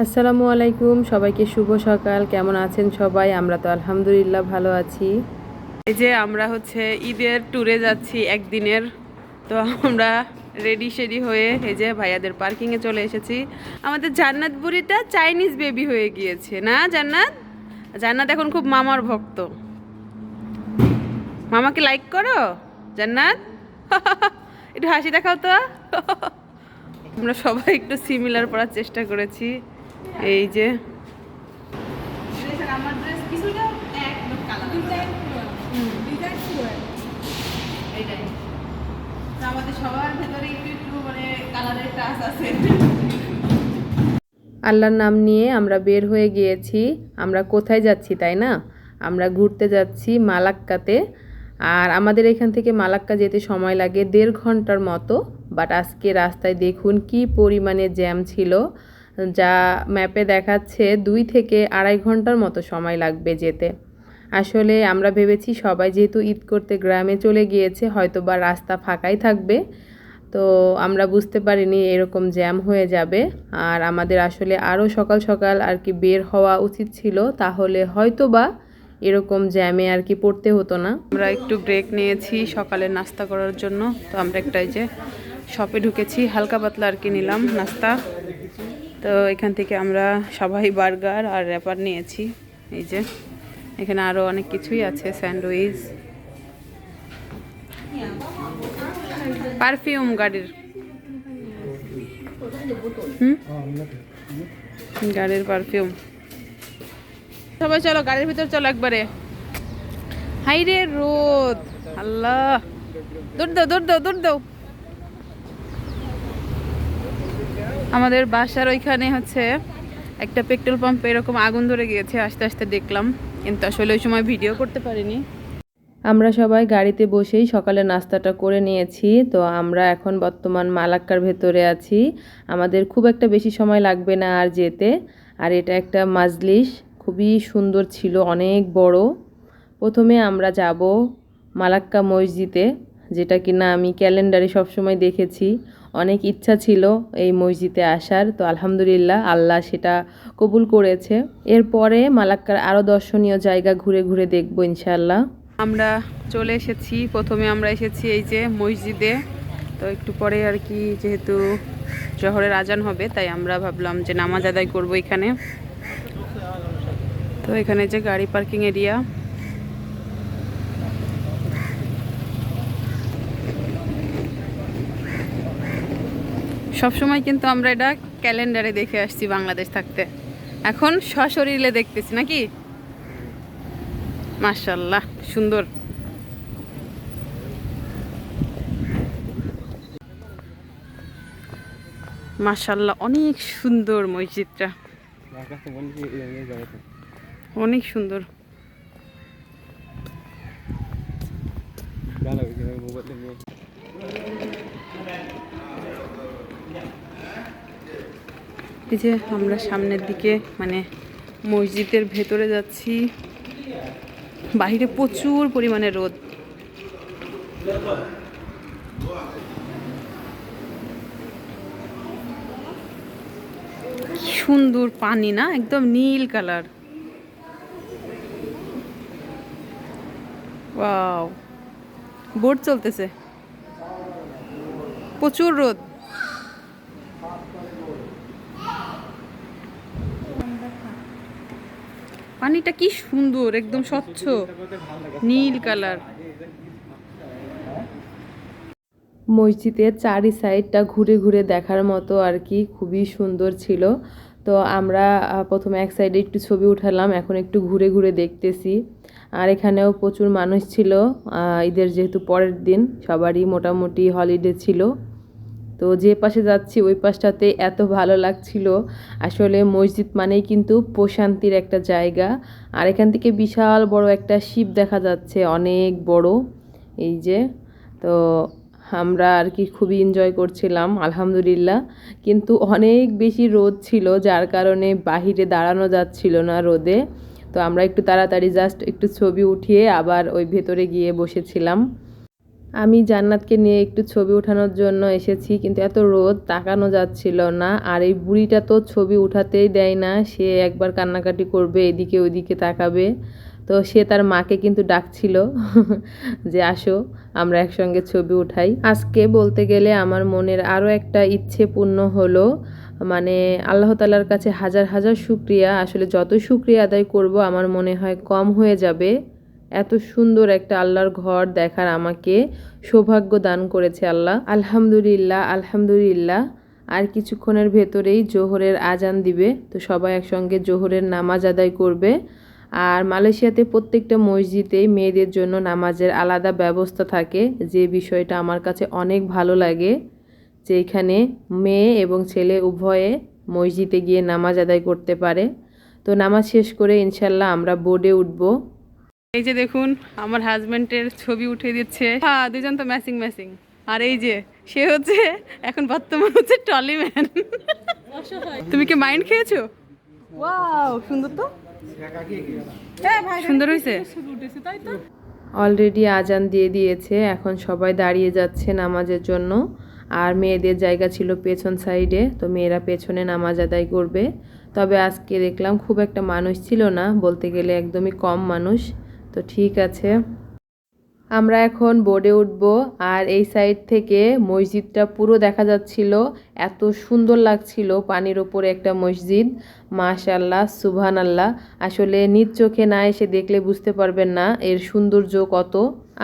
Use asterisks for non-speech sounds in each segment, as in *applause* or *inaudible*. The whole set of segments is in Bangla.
আসসালামু আলাইকুম, সবাইকে শুভ সকাল। কেমন আছেন সবাই? আমরা তো আলহামদুলিল্লাহ ভালো আছি। এই যে আমরা হচ্ছে ঈদের ট্যুরে যাচ্ছি একদিনের। তো আমরা রেডি শেডি হয়ে এই যে ভাইয়াদের পার্কিংয়ে চলে এসেছি। আমাদের জান্নাত বুড়িটা চাইনিজ বেবি হয়ে গিয়েছে, না জান্নাত? জান্নাত এখন খুব মামার ভক্ত। মামাকে লাইক করো, জান্নাত? *laughs* একটু হাসি দেখাও তো। *laughs* আমরা সবাই একটু সিমিলার পড়ার চেষ্টা করেছি। এই যে। আল্লাহর নাম নিয়ে আমরা বের হয়ে গিয়েছি। আমরা কোথায় যাচ্ছি, তাই না? আমরা ঘুরতে যাচ্ছি মালাক্কাতে। আর আমাদের এখান থেকে মালাক্কা যেতে সময় লাগে দেড় ঘণ্টার মতো। বাট আজকে রাস্তায় দেখুন কি পরিমাণে জ্যাম ছিল। যা ম্যাপে দেখাচ্ছে দুই থেকে আড়াই ঘণ্টার মতো সময় লাগবে যেতে। আসলে আমরা ভেবেছি সবাই যেহেতু ঈদ করতে গ্রামে চলে গিয়েছে হয়তো বা রাস্তা ফাঁকাই থাকবে। তো আমরা বুঝতে পারিনি এরকম জ্যাম হয়ে যাবে। আর আমাদের আসলে আরও সকাল সকাল আর কি বের হওয়া উচিত ছিল, তাহলে হয়তো বা এরকম জ্যামে আর কি পড়তে হতো না। আমরা একটু ব্রেক নিয়েছি সকালে নাস্তা করার জন্য। তো আমরা একটা যে শপে ঢুকেছি, হালকা পাতলা আর কি নিলাম নাস্তা। তো এখান থেকে আমরা সবাই বার্গার আর র্যাপার নিয়েছি। এই যে, এখানে আরও অনেক কিছুই আছে, স্যান্ডউইচ, পারফিউম গাড়ির। গাড়ির পারফিউম। সবাই চলো, গাড়ির ভিতর চলো একবারে। হাই রে রোদ, আল্লাহ। দৌড় দাও দৌড় দাও দৌড় দাও। আমাদের বাসার ওইখানে হচ্ছে একটা পেট্রোল পাম্প এরকম আগুন ধরে গিয়েছে, আস্তে আস্তে দেখলাম। কিন্তু আসলে ওই সময় ভিডিও করতে পারিনি। আমরা সবাই গাড়িতে বসেই সকালে নাস্তাটা করে নিয়েছি। তো আমরা এখন বর্তমান মালাক্কার ভেতরে আছি। আমাদের খুব একটা বেশি সময় লাগবে না আর যেতে। আর এটা একটা মাজলিস খুবই সুন্দর ছিল, অনেক বড়। প্রথমে আমরা যাব মালাক্কা মসজিদে, যেটা কিনা আমি ক্যালেন্ডারে সবসময় দেখেছি। অনেক ইচ্ছা ছিল এই মসজিদে আসার। তো আলহামদুলিল্লাহ আল্লাহ সেটা কবুল করেছে। এরপরে মালাক্কার আরও দর্শনীয় জায়গা ঘুরে ঘুরে দেখব ইনশাল্লাহ আমরা চলে এসেছি। প্রথমে আমরা এসেছি এই যে মসজিদে। তো একটু পরে আর কি যেহেতু শহরের আজান হবে, তাই আমরা ভাবলাম যে নামাজ আদায় করব এখানে। তো এখানে যে গাড়ি পার্কিং এরিয়া সবসময় কিন্তু আমরা এটা ক্যালেন্ডারে দেখে আসছি বাংলাদেশ থাকতে। এখন সশরীরে দেখতেছি নাকি? মাশাল্লাহ সুন্দর। মাশাল্লাহ অনেক সুন্দর মসজিদটা। অনেক সুন্দর। এই যে আমরা সামনের দিকে মানে মসজিদের ভেতরে যাচ্ছি। বাইরে প্রচুর পরিমাণে রোদ। সুন্দর পানি না, একদম নীল কালার। বোট চলতেছে। প্রচুর রোদ। পানিটা কি সুন্দর, একদম স্বচ্ছ, নীল কালার। মসজিদের চারি সাইডটা ঘুরে ঘুরে দেখার মতো আর কি, খুবই সুন্দর ছিল। তো আমরা প্রথমে এক সাইডে একটু ছবি উঠালাম, এখন একটু ঘুরে ঘুরে দেখতেছি। আর এখানেও প্রচুর মানুষ ছিল ঈদের যেহেতু পরের দিন, সবারই মোটামুটি হলিডে ছিল। তো যে পাশে যাচ্ছি, ওই পাশটাতে এত ভালো লাগছিল। আসলে মসজিদ মানেই কিন্তু প্রশান্তির একটা জায়গা। আর এখান থেকে বিশাল বড় একটা শিব দেখা যাচ্ছে, অনেক বড়। এই যে, তো আমরা আর কি খুবই এনজয় করছিলাম, আলহামদুলিল্লাহ। কিন্তু অনেক বেশি রোদ ছিল, যার কারণে বাহিরে দাঁড়ানো যাচ্ছিল না রোদে। তো আমরা একটু তাড়াতাড়ি জাস্ট একটু ছবি উঠিয়ে আবার ওই ভেতরে গিয়ে বসেছিলাম। আমি জান্নাতকে নিয়ে একটু ছবি ওঠানোর জন্য এসেছি, কিন্তু এত রোদ তাকানো যাচ্ছিল না। আর এই বুড়িটা তো ছবি উঠাতেই দেয় না, সে একবার কান্নাকাটি করবে, এদিকে ওইদিকে তাকাবে। তো সে তার মাকে কিন্তু ডাকছিল, *laughs* যে আসো, আমরা একসঙ্গে ছবি উঠাই। আজকে বলতে গেলে আমার মনের আরও একটা ইচ্ছে পূর্ণ হলো মানে আল্লাহ তালার কাছে হাজার হাজার শুক্রিয়া। আসলে যত শুক্রিয়া আদায় করব, আমার মনে হয় কম হয়ে যাবে। এত সুন্দর একটা আল্লাহর ঘর দেখার আমাকে সৌভাগ্য দান করেছে আল্লাহ। আলহামদুলিল্লাহ আলহামদুলিল্লাহ। আর কিছুক্ষণের ভেতরেই জোহরের আজান দিবে, তো সবাই একসঙ্গে জোহরের নামাজ আদায় করবে। আর মালয়েশিয়াতে প্রত্যেকটা মসজিদেই মেয়েদের জন্য নামাজের আলাদা ব্যবস্থা থাকে, যে বিষয়টা আমার কাছে অনেক ভালো লাগে, যে এখানে মেয়ে এবং ছেলে উভয়ে মসজিদে গিয়ে নামাজ আদায় করতে পারে। তো নামাজ শেষ করে ইনশাল্লাহ আমরা বোর্ডে উঠবো। এই যে দেখুন আমার হাজবেন্ডের ছবি উঠে দিচ্ছে। হ্যাঁ দুজন তো ম্যাচিং ম্যাচিং আর এই যে সে হচ্ছে এখন বর্তমান হচ্ছে টলি ম্যান তুমি কি মাইন্ড খেয়েছো? ওয়াও সুন্দর তো। সুন্দর হয়েছে। অলরেডি আজান দিয়ে দিয়েছে এখন সবাই দাঁড়িয়ে যাচ্ছে নামাজের জন্য। আর মেয়েদের জায়গা ছিল পেছন সাইডে তো মেয়েরা পেছনে নামাজ আদায় করবে। তবে আজকে দেখলাম খুব একটা মানুষ ছিল না বলতে গেলে একদমই কম মানুষ। তো ঠিক আছে। আমরা এখন বোর্ডে উঠব আর এই সাইড থেকে মসজিদটা পুরো দেখা যাচ্ছিল। এত সুন্দর লাগছিল পানির ওপরে একটা মসজিদ। মাশাল্লাহ সুবহান আল্লাহ আসলে নিজ চোখে না এসে দেখলে বুঝতে পারবেন না এর সৌন্দর্য কত।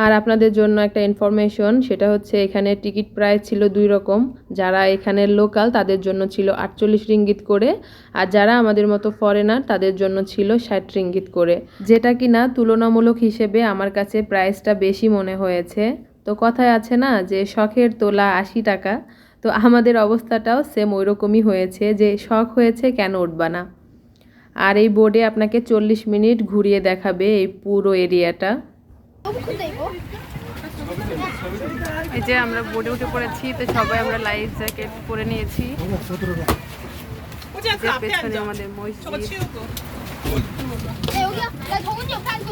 আর আপনাদের জন্য একটা ইনফরমেশন সেটা হচ্ছে এখানে টিকিট প্রাইস ছিল দুই রকম। যারা এখানের লোকাল তাদের জন্য ছিল আটচল্লিশ রিঙ্গিত করে। আর যারা আমাদের মতো ফরেনার তাদের জন্য ছিল ষাট রিঙ্গিত করে। যেটা কি না তুলনামূলক হিসেবে আমার কাছে প্রাইসটা বেশি মনে হয়েছে। তো কথায় আছে না যে, শখের তোলা আশি টাকা। তো আমাদের অবস্থাটাও সেম ওই রকমই হয়েছে যে শখ হয়েছে কেন উঠবা না আর এই বোর্ডে আপনাকে চল্লিশ মিনিট ঘুরিয়ে দেখাবে এই পুরো এরিয়াটা 너무 큰데 이거? এই যে আমরা বোর্ডে উঠে পড়েছি তো সবাই আমরা লাইফ জ্যাকেট পরে নিয়েছি যে পেছনে আমাদের মসজিদ 야 여기야. 나 정훈이 옆에 앉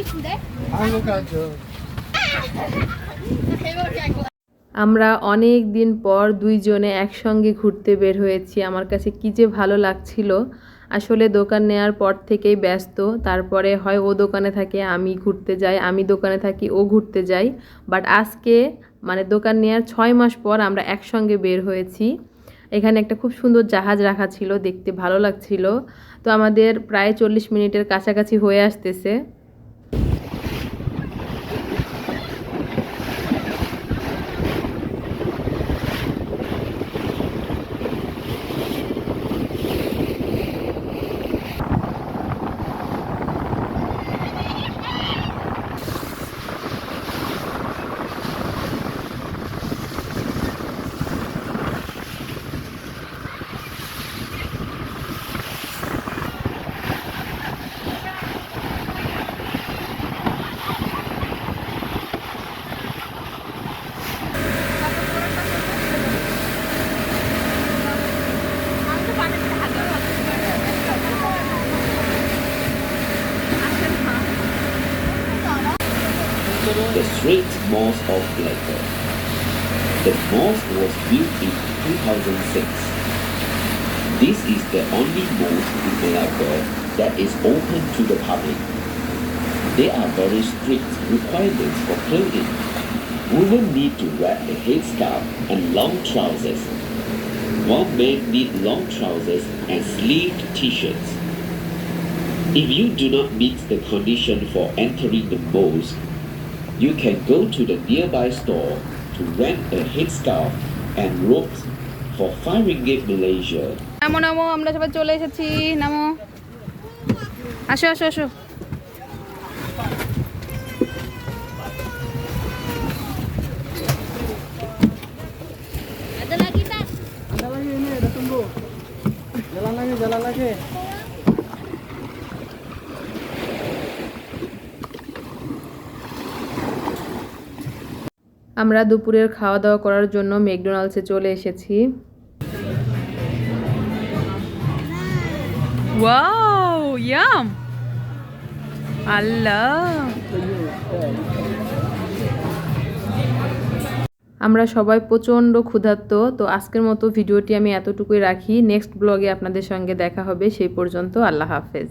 আমরা অনেক দিন পর দুইজনে একসঙ্গে ঘুরতে বের হয়েছি। আমার কাছে কী যে ভালো লাগছিল। আসলে দোকান নেওয়ার পর থেকেই ব্যস্ত। তারপরে হয় ও দোকানে থাকে, আমি ঘুরতে যাই, আমি দোকানে থাকি, ও ঘুরতে যাই। বাট আজকে মানে দোকান নেওয়ার ছয় মাস পর আমরা একসঙ্গে বের হয়েছি। এখানে একটা খুব সুন্দর জাহাজ রাখা ছিল, দেখতে ভালো লাগছিল। তো আমাদের প্রায় চল্লিশ মিনিটের কাছাকাছি হয়ে আসতেছে। Street Mosque of Malacca. The mosque was built in 2006. This is the only mosque in Malacca that is open to the public. There are very strict requirements for clothing. Women need to wear a headscarf and long trousers. While men need long trousers and sleeved t-shirts. If you do not meet the condition for entering the mosque, you can go to the nearby store to rent a headscarf and robes for 5 ringgit Malaysia. নামো নামো আমরা সবাই চলে এসেছি নামো আসো আসো আসো Ada lagi tak? আমরা দুপুরের খাওয়া দাওয়া করার জন্য ম্যাকডোনাল্ডসে চলে এসেছি। Wow yum. আল্লাহ। আমরা সবাই প্রচণ্ড ক্ষুধার্ত তো আজকের মতো ভিডিওটি আমি এতটুকুই রাখি। নেক্সট ব্লগে আপনাদের সঙ্গে দেখা হবে সেই পর্যন্ত আল্লাহ হাফেজ।